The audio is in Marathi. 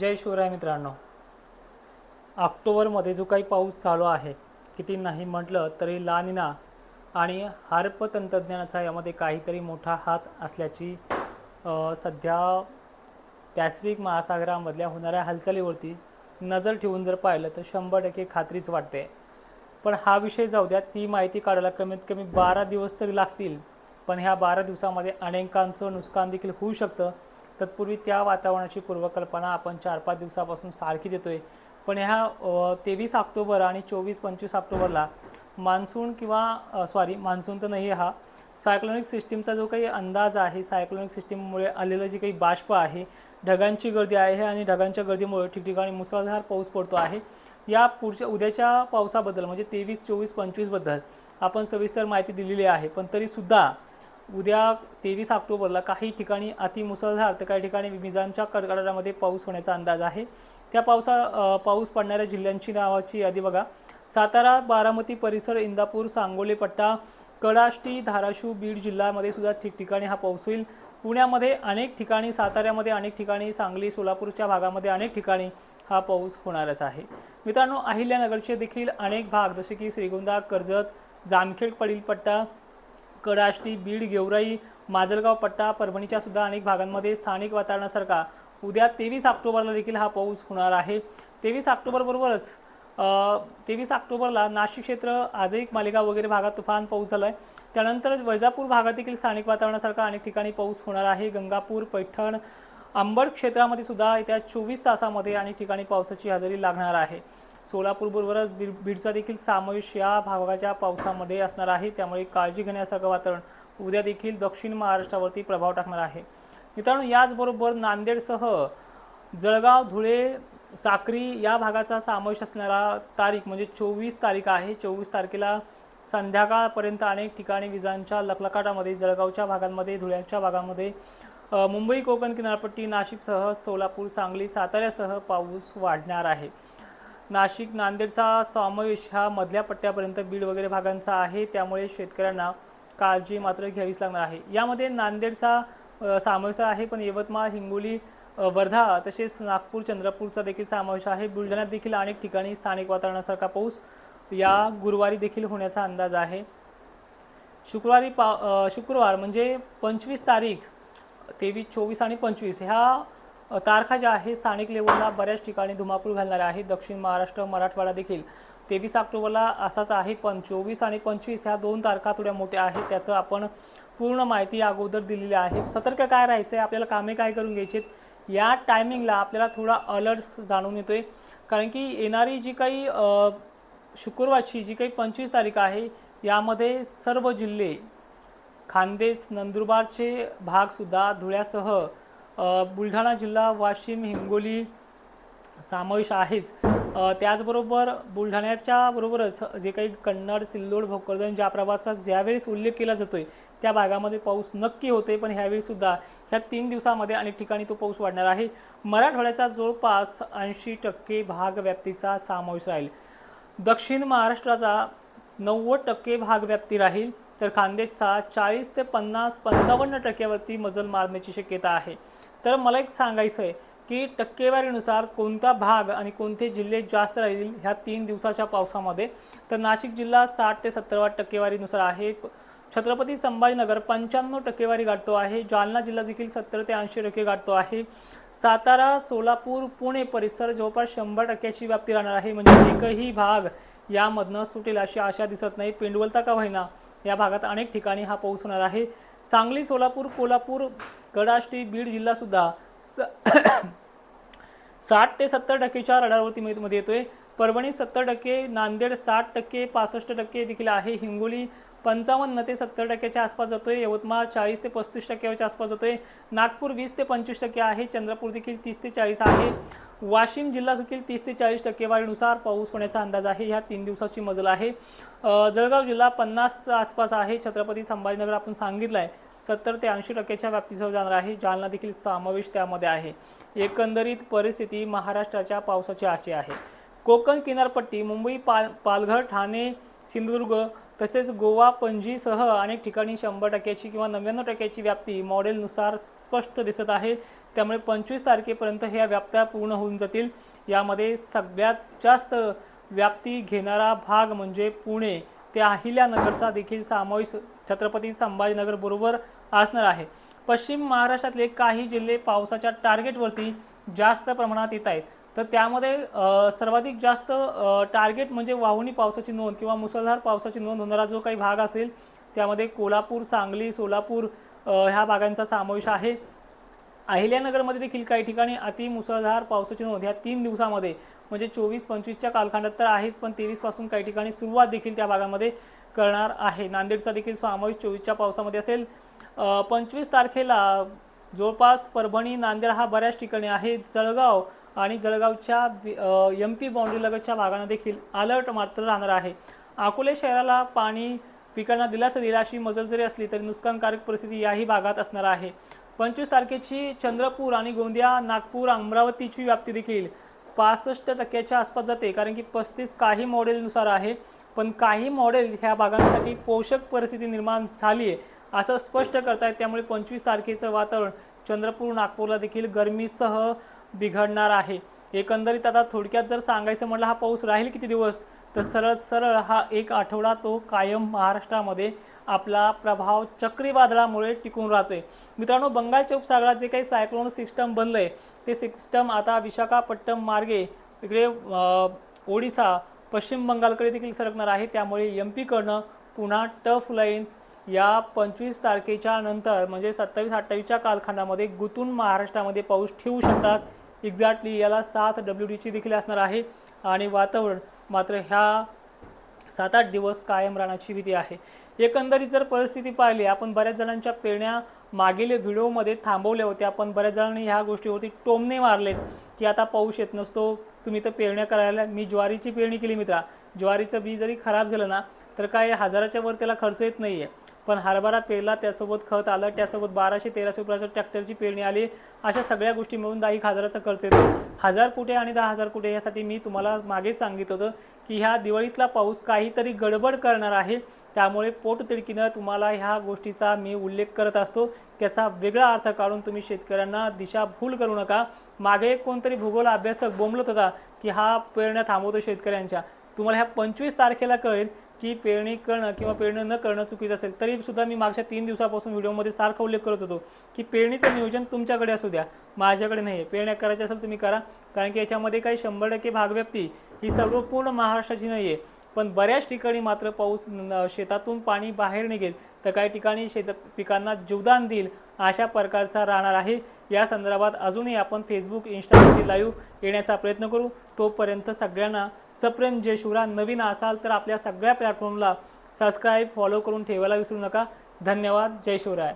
जय शिवराय मित्रांनो. ऑक्टोबरमध्ये जो काही पाऊस चालू आहे किती नाही म्हटलं तरी लानिना आणि हार्प तंत्रज्ञानाचा यामध्ये काहीतरी मोठा हात असल्याची सध्या पॅसिफिक महासागरामधल्या होणाऱ्या हालचालीवरती नजर ठेवून जर पाहिलं तर शंभर टक्के खात्रीच वाटते. पण हा विषय जाऊ द्या ती माहिती काढायला कमीत कमी बारा दिवस तरी लागतील. पण ह्या बारा दिवसामध्ये अनेकांचं नुकसान देखील होऊ शकतं. तत्पूर्वी त्या वातावरणाची पूर्वकल्पना आपण चार पाच दिवसापासून सारखी देतोय. पण ह्या तेवीस ऑक्टोबर आणि चोवीस पंचवीस ऑक्टोबरला मान्सून किंवा सॉरी मान्सून तर नाही हा. सायक्लोनिक सिस्टीमचा जो काही अंदाज आहे सायक्लोनिक सिस्टीममुळे आलेलं जे काही बाष्प आहे ढगांची गर्दी आहे आणि ढगांच्या गर्दीमुळे ठिकठिकाणी मुसळधार पाऊस पडतो आहे. या पुढच्या उद्याच्या पावसाबद्दल म्हणजे तेवीस चोवीस पंचवीसबद्दल आपण सविस्तर माहिती दिलेली आहे. पण तरीसुद्धा उद्या तेवीस ऑक्टोबरला काही ठिकाणी अतिमुसळधार तर काही ठिकाणी विजांच्या कडकडाटामध्ये पाऊस होण्याचा अंदाज आहे. त्या पावसा पाऊस पडणाऱ्या जिल्ह्यांची नावाची यादी बघा. सातारा बारामती परिसर इंदापूर सांगोले पट्टा कडाष्टी धाराशिव बीड जिल्ह्यामध्ये सुद्धा ठिकठिकाणी हा पाऊस होईल. पुण्यामध्ये अनेक ठिकाणी साताऱ्यामध्ये अनेक ठिकाणी सांगली सोलापूरच्या भागामध्ये अनेक ठिकाणी हा पाऊस होणारच आहे. मित्रांनो अहिल्यानगरचे देखील अनेक भाग जसे की श्रीगोंदा कर्जत जामखेड पडील पट्टा कडाष्टी बीड गेवराई माजलगाव पट्टा परभणीच्या सुद्धा अनेक भागांमध्ये स्थानिक वातावरणासारखा. उद्या तेवीस ऑक्टोबरला देखील हा पाऊस होणार आहे. तेवीस ऑक्टोबरबरोबरच तेवीस ऑक्टोबरला नाशिक क्षेत्र आजही मालेगाव वगैरे भागात तुफान पाऊस झाला आहे त्यानंतर वैजापूर भागात देखील स्थानिक वातावरणासारखा अनेक ठिकाणी पाऊस होणार आहे. गंगापूर पैठण अंबड क्षेत्रामध्ये सुद्धा येत्या चोवीस तासामध्ये अनेक ठिकाणी पावसाची हजेरी लागणार आहे. सोलापूरबरोबरच बीड बीडचा देखील समावेश या भागाच्या पावसामध्ये असणार आहे. त्यामुळे काळजी घेण्यासारखं वातावरण. उद्या देखील दक्षिण महाराष्ट्रावरती प्रभाव टाकणार आहे. मित्रांनो याचबरोबर नांदेडसह जळगाव धुळे साक्री या भागाचा समावेश असणारा तारीख म्हणजे चोवीस तारीख आहे. चोवीस तारखेला संध्याकाळपर्यंत अनेक ठिकाणी विजांच्या लखलकाटामध्ये जळगावच्या भागांमध्ये धुळ्याच्या भागामध्ये मुंबई कोकण किनारपट्टी नाशिकसह सोलापूर सांगली साताऱ्यासह पाऊस वाढणार आहे. नाशिक नांदेडचा समावेश हा मधल्या पट्ट्यापर्यंत बीड वगैरे भागांचा आहे. त्यामुळे शेतकऱ्यांना काळजी मात्र घ्यावीच लागणार आहे. यामध्ये नांदेडचा समावेश तर आहे पण यवतमाळ हिंगोली वर्धा तसेच नागपूर चंद्रपूरचा देखील समावेश आहे. बुलढाण्यात देखील अनेक ठिकाणी स्थानिक वातावरणासारखा पाऊस या गुरुवारी देखील होण्याचा अंदाज आहे. शुक्रवारी पा शुक्रवार म्हणजे पंचवीस तारीख तेवीस चोवीस आणि पंचवीस ह्या तारखा ज्या आहे स्थानिक लेवलला बऱ्याच ठिकाणी धुमाकूळ घालणार आहे दक्षिण महाराष्ट्र मराठवाडा देखील. तेवीस ऑक्टोबरला असाच आहे पण चोवीस आणि पंचवीस ह्या दोन तारखा थोड्या मोठ्या आहेत. त्याचं आपण पूर्ण माहिती अगोदर दिलेली आहे. सतर्क काय राहायचं आहे आपल्याला कामे काय करून घ्यायची या टायमिंगला आपल्याला थोडा अलर्ट्स जाणून येतोय. कारण की येणारी जी काही शुक्रवारची जी काही पंचवीस तारीख आहे यामध्ये सर्व जिल्हे खानदेश नंदुरबारचे भागसुद्धा धुळ्यासह बुलढाणा जिल्हा वाशिम हिंगोली समावेश आहेच. त्याचबरोबर बुलढाण्याच्या बरोबरच जे काही कन्नड सिल्लोड भोकरदन ज्या प्रभाचा ज्यावेळेस उल्लेख केला जातो आहे त्या भागामध्ये पाऊस नक्की होते पण ह्यावेळीसुद्धा ह्या तीन दिवसामध्ये अनेक ठिकाणी तो पाऊस वाढणार आहे. मराठवाड्याचा जवळपास ऐंशी टक्के भाग व्याप्तीचा समावेश राहील. दक्षिण महाराष्ट्राचा नव्वद टक्के भाग व्याप्ती राहील. तर खांदेचा चाळीस ते पन्नास पंचावन्न टक्क्यावरती मजल मारण्याची शक्यता आहे. तर मला एक सांगायचं आहे की टक्केवारीनुसार कोणता भाग आणि कोणते जिल्हे जास्त राहील ह्या तीन दिवसाच्या पावसामध्ये? तर नाशिक जिल्हा साठ ते सत्तरवा टक्केवारीनुसार आहे. छत्रपती संभाजीनगर पंच्याण्णव टक्केवारी गाठतो आहे. जालना जिल्हा देखील सत्तर ते ऐंशी टक्के गाठतो आहे. सातारा सोलापूर पुणे परिसर जवळपास शंभर टक्क्याची व्याप्ती राहणार आहे. म्हणजे एकही भाग यामधनं सुटेल अशी आशा दिसत नाही. पेंडवलता का होईना या भागात अनेक ठिकाणी हा पाऊस होणार आहे. सांगली सोलापूर कोल्हापूर गडाष्टी बीड जिल्हासुद्धा स साठ ते सत्तर टक्केच्या रडारवरती मध्ये येतोय. परभणी सत्तर टक्के नांदेड साठ टक्के पासष्ट टक्के देखील आहे. हिंगोली पंचावन्न ते सत्तर टक्क्याच्या आसपास जातोय. यवतमाळ चाळीस ते पस्तीस टक्क्याच्या आसपास जातोय. नागपूर वीस ते पंचवीस टक्के आहे. चंद्रपूर देखील तीस ते चाळीस आहे. वाशिम जिल्हा देखील तीस ते चाळीस टक्केवारीनुसार पाऊस होण्याचा अंदाज आहे. ह्या तीन दिवसाची मजल आहे. जळगाव जिल्हा पन्नासच्या आसपास आहे. छत्रपती संभाजीनगर आपण सांगितलं आहे सत्तर ते ऐंशी टक्क्याच्या व्याप्तीसह जाणार आहे. जालना देखील समावेश त्यामध्ये आहे. एकंदरीत परिस्थिती महाराष्ट्राच्या पावसाची अशी आहे. कोकण किनारपट्टी मुंबई पाल पालघर ठाणे सिंधुदुर्ग तसेच गोवा पणजीसह अनेक ठिकाणी शंभर टक्क्याची किंवा नव्याण्णव टक्क्याची व्याप्ती मॉडेलनुसार स्पष्ट दिसत आहे. त्यामुळे पंचवीस तारखेपर्यंत ह्या व्याप्त्या पूर्ण होऊन जातील. यामध्ये सगळ्यात जास्त व्याप्ती घेणारा भाग म्हणजे पुणे. ते अहिल्यानगरचा देखील समावेश छत्रपती संभाजीनगर बरोबर असणार आहे. पश्चिम महाराष्ट्रातले काही जिल्हे पावसाच्या टार्गेटवरती जास्त प्रमाणात येत आहेत. तर त्यामध्ये सर्वाधिक जास्त टार्गेट म्हणजे वाहुनी पावसाची नोंद किंवा मुसळधार पावसाची नोंद होणारा जो काही भाग असेल त्यामध्ये कोल्हापूर सांगली सोलापूर ह्या भागांचा समावेश आहे. अहिल्यानगरमध्ये देखील काही ठिकाणी अति मुसळधार पावसाची नोंद. ह्या तीन दिवसामध्ये म्हणजे चोवीस पंचवीसच्या कालखंडात तर आहेच पण तेवीसपासून काही ठिकाणी सुरुवात देखील त्या भागामध्ये करणार आहे. नांदेडचा देखील समावेश चोवीसच्या पावसामध्ये असेल. पंचवीस तारखेला जवळपास परभणी नांदेड हा बऱ्याच ठिकाणी आहे. जळगाव आणि जळगावच्या एम पी बाउंड्रीलगतच्या भागांना देखील अलर्ट मात्र राहणार आहे. अकोले शहराला पाणी पिकांना दिलासा दिला अशी मजल जरी असली तरी नुकसानकारक परिस्थिती याही भागात असणार आहे. पंचवीस तारखेची चंद्रपूर आणि गोंदिया नागपूर अमरावतीची व्याप्ती देखील पासष्ट टक्क्याच्या आसपास जाते. कारण की पस्तीस काही मॉडेलनुसार आहे. पण काही मॉडेल ह्या भागांसाठी पोषक परिस्थिती निर्माण झाली आहे असं स्पष्ट करतायत. त्यामुळे पंचवीस तारखेचं वातावरण चंद्रपूर नागपूरला देखील गरमीसह बिघडणार आहे. एकंदरीत आता थोडक्यात जर सांगायचं म्हटलं हा पाऊस राहील किती दिवस? तर सरळ सरळ हा एक आठवडा तो कायम महाराष्ट्रामध्ये आपला प्रभाव चक्रीवादळामुळे टिकून राहतोय. मित्रांनो बंगालच्या उपसागरात जे काही सायक्लोन सिस्टम बनलंय ते सिस्टम आता विशाखापट्टणम मार्गे इकडे ओडिसा पश्चिम बंगालकडे देखील सरकणार आहे. त्यामुळे एम पीकडनं पुन्हा टफ लाईन या पंचवीस तारखेच्या नंतर म्हणजे सत्तावीस अठ्ठावीसच्या कालखंडामध्ये गुंतून महाराष्ट्रामध्ये पाऊस ठेवू शकतात. एक्झॅक्टली याला सात डब्ल्यू डीची देखील असणार आहे. आणि वातावरण मात्र ह्या सात आठ दिवस कायम राहण्याची भीती आहे. एकंदरीत जर परिस्थिती पाहिली आपण बऱ्याच जणांच्या पेरण्या मागील व्हिडिओमध्ये थांबवल्या होत्या. पण बऱ्याच जणांनी ह्या गोष्टीवरती टोमने मारलेत की आता पाऊस येत नसतो तुम्ही तर पेरण्या करायला मी ज्वारीची पेरणी केली मित्रा. ज्वारीचं बी जरी खराब झालं ना तर काय हजाराच्या वर त्याला खर्च येत नाही आहे पण हरभरा पेरला त्यासोबत खत आलं त्यासोबत बाराशे तेराशे रुपयाचं ट्रॅक्टरची पेरणी आली. अशा सगळ्या गोष्टी मिळून दहा एक हजाराचा खर्च येतो. हजार कुठे आणि दहा हजार कुठे यासाठी मी तुम्हाला मागेच सांगितलं होतं की ह्या दिवाळीतला पाऊस काहीतरी गडबड करणार आहे. त्यामुळे पोटतिडकीनं तुम्हाला ह्या गोष्टीचा मी उल्लेख करत असतो. त्याचा वेगळा अर्थ काढून तुम्ही शेतकऱ्यांना दिशाभूल करू नका. मागे एक कोणतरी भूगोल अभ्यासक बोंबलत होता की हा पेरण्या थांबवतो शेतकऱ्यांच्या. तुम्हाला ह्या पंचवीस तारखेला कळेल की पेरणी करणं किंवा पेरणी न करणं चुकीचं असेल तरी सुद्धा मी मागच्या तीन दिवसापासून व्हिडिओमध्ये सारखा उल्लेख करत होतो की पेरणीचं नियोजन तुमच्याकडे असू द्या माझ्याकडे नाही आहे पेरण्या करायच्या असेल तुम्ही करा कारण की याच्यामध्ये काही शंभर टक्के भागव्याप्ती ही सर्व पूर्ण महाराष्ट्राची नाही आहे पण बऱ्याच ठिकाणी मात्र पाऊस न- शेतातून पाणी बाहेर निघेल तर काही ठिकाणी शेत पिकांना जीवदान देईल अशा प्रकारचा राहणार आहे. या संदर्भात अजूनही आपण फेसबुक इंस्टावरती लाईव्ह येण्याचा प्रयत्न करू. तोपर्यंत सगळ्यांना सप्रेम जय शिवरा नवीन असाल तर आपल्या सगळ्या प्लॅटफॉर्मला सबस्क्राईब फॉलो करून ठेवायला विसरू नका. धन्यवाद. जय शिवराय.